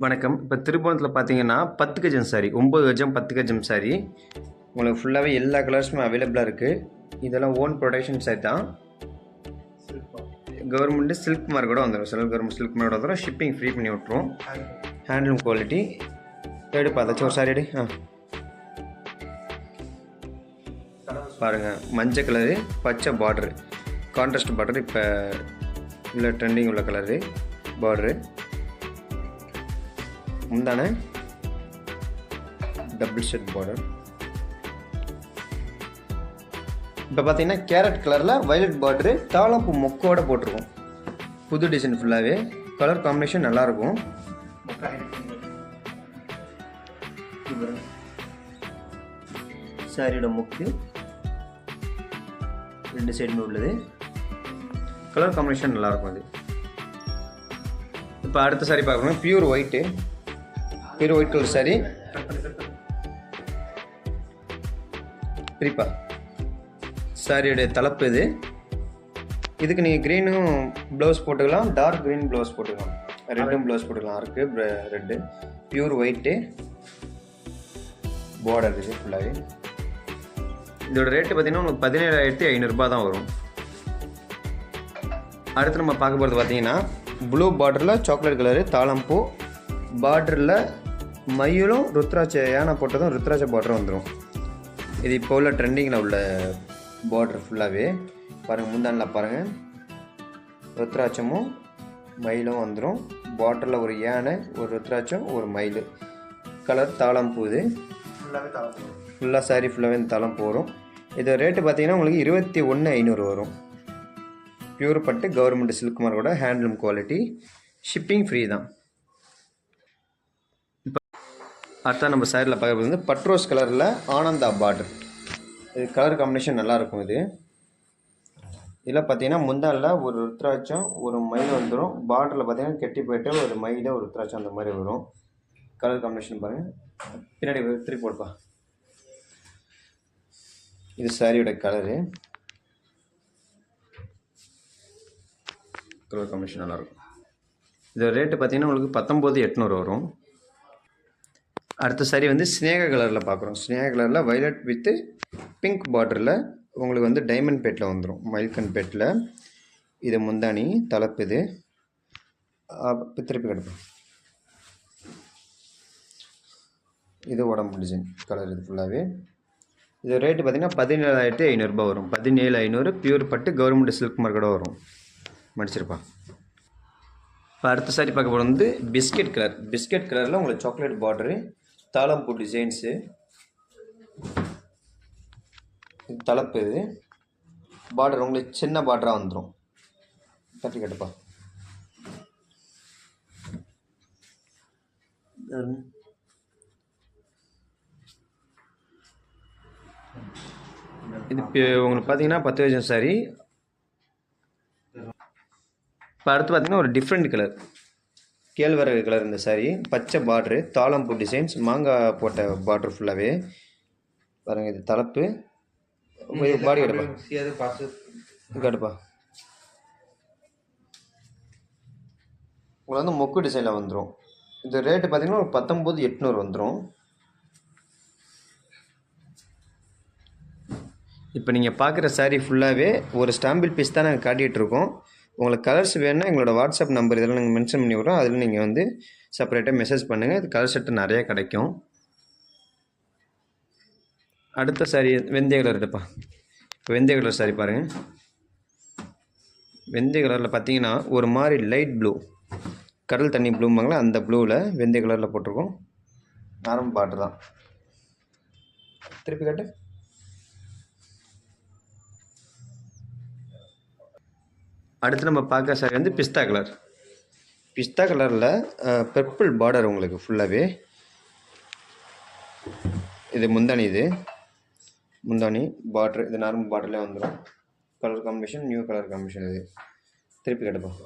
வணக்கம். இப்போ திருப்பணத்தில் பார்த்தீங்கன்னா பத்து கஜம் சாரி ஒம்பது கஜம் பத்து கஜம் சாரி உங்களுக்கு ஃபுல்லாகவே எல்லா கலர்ஸுமே அவைலபிளாக இருக்குது இதெல்லாம் ஓன் ப்ரொடக்ஷன் சாரி தான். கவர்மெண்ட்டு சில்க் மார்க் கூட வந்துடும் செல்ஃப் கவர்மெண்ட் சில்க் மார்க் வந்துடும் ஷிப்பிங் ஃப்ரீ பண்ணி விட்ருவோம் ஹேண்ட்லூம் குவாலிட்டி எடுப்பா அதாச்சும் ஒரு சாரி எடு. ஆ. பாருங்கள் மஞ்சள் கலரு பச்சை பார்டரு கான்ட்ராஸ்ட் பார்டர் இப்போ உள்ள ட்ரெண்டிங் உள்ள கலரு பார்டரு முந்தான டபுள் ஷெட் பார்டர் இப்போ பார்த்தீங்கன்னா கேரட் கலரில் வயலட் பார்டரு தாளம்பூ மொக்கோட போட்டிருக்கோம். புது டிசைன் ஃபுல்லாகவே கலர் காம்பினேஷன் நல்லாயிருக்கும். சாரியோட முக்கு. ரெண்டு சைடுமே உள்ளது. கலர் காம்பினேஷன் நல்லாயிருக்கும் அது. இப்போ அடுத்த சாரி பார்க்கணும். Pure white pure white colour sari. பிரிப்பா சாரியுடைய தலைப்பு இது. இதுக்கு நீங்கள் க்ரீனும் ப்ளவுஸ் போட்டுக்கலாம் டார்க் க்ரீன் ப்ளவுஸ் போட்டுக்கலாம். ரெட்டும் ப்ளவுஸ் போட்டுக்கலாம். இருக்குது ரெட்டு பியூர் ஒயிட்டு பார்டர் இது ஃபுல்லாகவே இதோட ரேட்டு பார்த்தீங்கன்னா உங்களுக்கு பதினேழாயிரத்தி ஐநூறுரூபா தான் வரும். அடுத்து நம்ம பார்க்க போகிறது பார்த்தீங்கன்னா ப்ளூ பார்டரில் சாக்லேட் கலரு தாளம்பூ பார்டரில் மயிலும் ருத்ராட்ச யானை போட்டதும் ருத்ராட்ச பார்டரும் வந்துடும் இது இப்போ உள்ள ட்ரெண்டிங்கில் உள்ள பார்டர் ஃபுல்லாகவே பாருங்கள் முந்தானில் பாருங்கள் ருத்ராட்சமும் மயிலும் வந்துடும் பார்டரில் ஒரு யானை ஒரு ருத்ராட்சம் ஒரு மயில். கலர் தாளம்பூ இது ஃபுல்லாக சாரி ஃபுல்லாகவே இந்த தளம் போகிறோம் இது ரேட்டு பார்த்தீங்கன்னா உங்களுக்கு இருபத்தி ஒன்று ஐநூறு வரும். பியூர் பட்டு கவர்மெண்ட் சில்க் மார்க்கோட ஹேண்ட்லூம் குவாலிட்டி ஷிப்பிங் ஃப்ரீ தான் இப்போ அடுத்தா நம்ம சாரியில் பார்க்குறது வந்து பட்ரோஸ் கலரில் ஆனந்தா பார்டர் இது கலர் காம்பினேஷன் நல்லாயிருக்கும் இது. இதில் பார்த்தீங்கன்னா முந்தாளில் ஒரு ருத்ராட்சம் ஒரு மயில் வந்துடும் பார்டரில் பார்த்தீங்கன்னா கெட்டி போயிட்டு ஒரு மயில் ஒரு ருத்ராட்சம் அந்த மாதிரி வரும். கலர் காம்பினேஷன் பாருங்கள் பின்னாடி திருப்பி போடுப்பா. இது சாரியோட கலரு கலர் காம்பினேஷன் நல்லாயிருக்கும். இது ரேட்டு பார்த்தீங்கன்னா உங்களுக்கு பத்தொம்போது எட்நூறு வரும். அடுத்த சாரி வந்து ஸ்னேக கலரில் பார்க்குறோம். ஸ்னேக கலரில் வைலட் வித்து பிங்க் பார்டரில் உங்களுக்கு வந்து டைமண்ட் பேட்டில் வந்துடும் மயில்கன் பேட்டில் இது முந்தானி தலைப்பு இது. திருப்பி கிடப்போம் இது உடம்பு டிசைன் கலர் இது ஃபுல்லாகவே இது ரேட்டு பார்த்தீங்கன்னா பதினேழாயிரத்தி ஐநூறுரூபா வரும். பதினேழு ஐநூறு பியூர் பட்டு கவர்மெண்ட் சில்க் மார்க்கெட்டாக வரும். மடிச்சிருப்பா இப்போ அடுத்த சாரி பார்க்க போகிறது வந்து பிஸ்கெட் கலர் பிஸ்கெட் கலரில் உங்களுக்கு சாக்லேட் பார்டரு தாளம்பூ டிசைன்ஸு இது தலைப்பு இது. பார்டர் உங்களுக்கு சின்ன பார்டராக வந்துடும் தட்டி கட்டுப்பா. இது இப்போ உங்களுக்கு பார்த்தீங்கன்னா பத்து வருஷம் சாரி இப்போ அடுத்து பார்த்தீங்கன்னா ஒரு டிஃப்ரெண்ட் கலர் கேழ்வரகு கலர் இந்த சாரி பச்சை பார்ட்ரு தாளம்பூ டிசைன்ஸ் மாங்காய் போட்ட பார்ட்ரு ஃபுல்லாகவே பாருங்கள் இது தலைப்பு பாடி கட்டுப்பா கட்டுப்பா உங்களுக்கு வந்து மொக்கு டிசைனில் வந்துடும் இது ரேட்டு பார்த்தீங்கன்னா ஒரு பத்தொம்போது எட்நூறு வந்துடும் இப்போ நீங்கள் பார்க்குற சாரீ ஃபுல்லாகவே ஒரு ஸ்டாம்பிள் பீஸ் தான் நாங்கள் காட்டிகிட்டு இருக்கோம். உங்களுக்கு கலர்ஸ் வேணும்னா எங்களோட வாட்ஸ்அப் நம்பர் இதெல்லாம் நாங்கள் மென்ஷன் பண்ணி விட்றோம். அதில் நீங்கள் வந்து செப்பரேட்டாக மெசேஜ் பண்ணுங்கள் இது கலர் செட்டு நிறைய கிடைக்கும். அடுத்த சாரி வெந்தய கலர் எடுப்பா இப்போ வெந்தய கலர் சாரி பாருங்கள் வெந்தய கலரில் பார்த்தீங்கன்னா ஒரு மாதிரி லைட் ப்ளூ கடல் தண்ணி ப்ளூம்பாங்களே அந்த ப்ளூவில் வெந்தய கலரில் போட்டிருக்கோம். நார்மல் பாட்டு தான். திருப்பி காட்டு. அடுத்து நம்ம பார்க்க சாரி வந்து பிஸ்தா கலர். பிஸ்தா கலரில் பர்பிள் பார்டர் உங்களுக்கு ஃபுல்லாகவே இது முந்தானி இது. முந்தானி பார்டர் இது நார்மல் பார்டர்லேயே வந்துடும் colour combination new colour combination இது. திருப்பி கிடப்போம்